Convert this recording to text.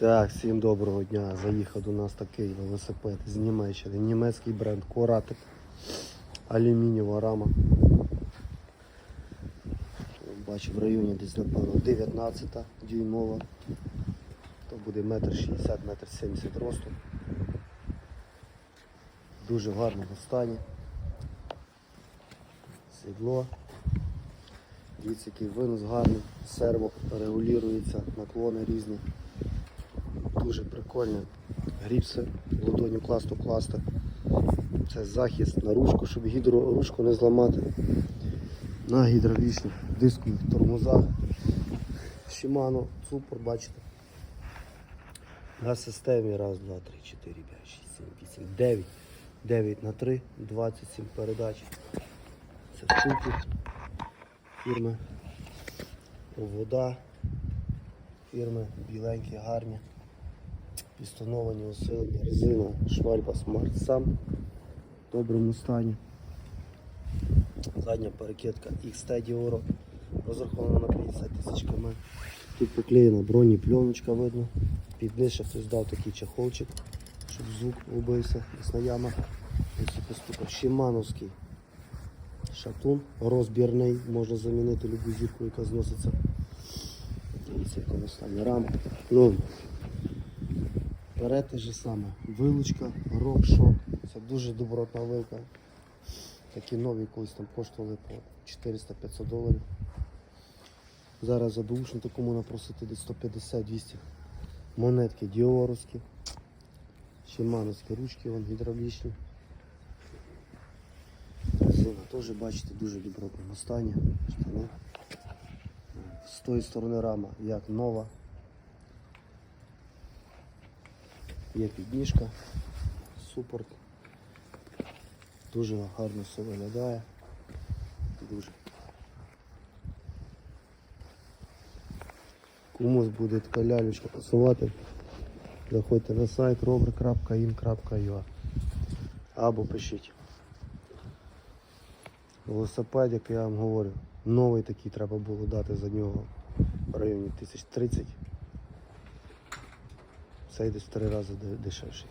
Так, всім доброго дня. Заїхав до нас такий велосипед з Німеччини. Німецький бренд Коратик. Алюмінієва рама. Бачу в районі десь, напевно, 19 дюймова. То буде метр 60, метр 70 росту. Дуже в гарному стані. Сідло. Дивіться, який винос гарний, серво регулюється, наклони різні. Дуже прикольно. Гріпси, ладоню класно класти. Це захист на ручку, щоб гідроручку не зламати. На гідравлічних дискових тормозах. Shimano, супер, бачите. На системі раз, два, три, чотири, п'ять, шість, сім, вісім, дев'ять. 9 на 3, 27 передач. Це супер фірми. Вода фірми біленькі, гарні. Пістоновані усилення, резина, швальба Smart Sam в доброму стані. Задня перекидка X-Steady Oro розрахована на 50 тисяч км. Тут поклеєна броні, пленочка видно. Під низ ще хтось дав такий чехолчик, щоб звук убився на ямах. Шимановський шатун розбірний, можна замінити любу зірку, яка зноситься. Дивіться, яка стані рама. Ну, Перед те же саме. Вилучка, рок-шок. Це дуже добротна вилка. Такі нові колись там коштували по 400-500 доларів. Зараз за бушну такому напросити десь 150-200. Монетки діоровські. Шимановські ручки, вон гідравлічні. Резина теж бачите, дуже в добротному стані. Штани. З тої сторони рама як нова. Є підніжка, супорт. Дуже гарно все виглядає. Дуже. Комусь буде така лялючка пасувати. Заходьте на сайт robber.in.ua або пишіть. Велосипед, як я вам говорю, новий такий треба було дати за нього в районі 1030. Цей десь три рази дешевший.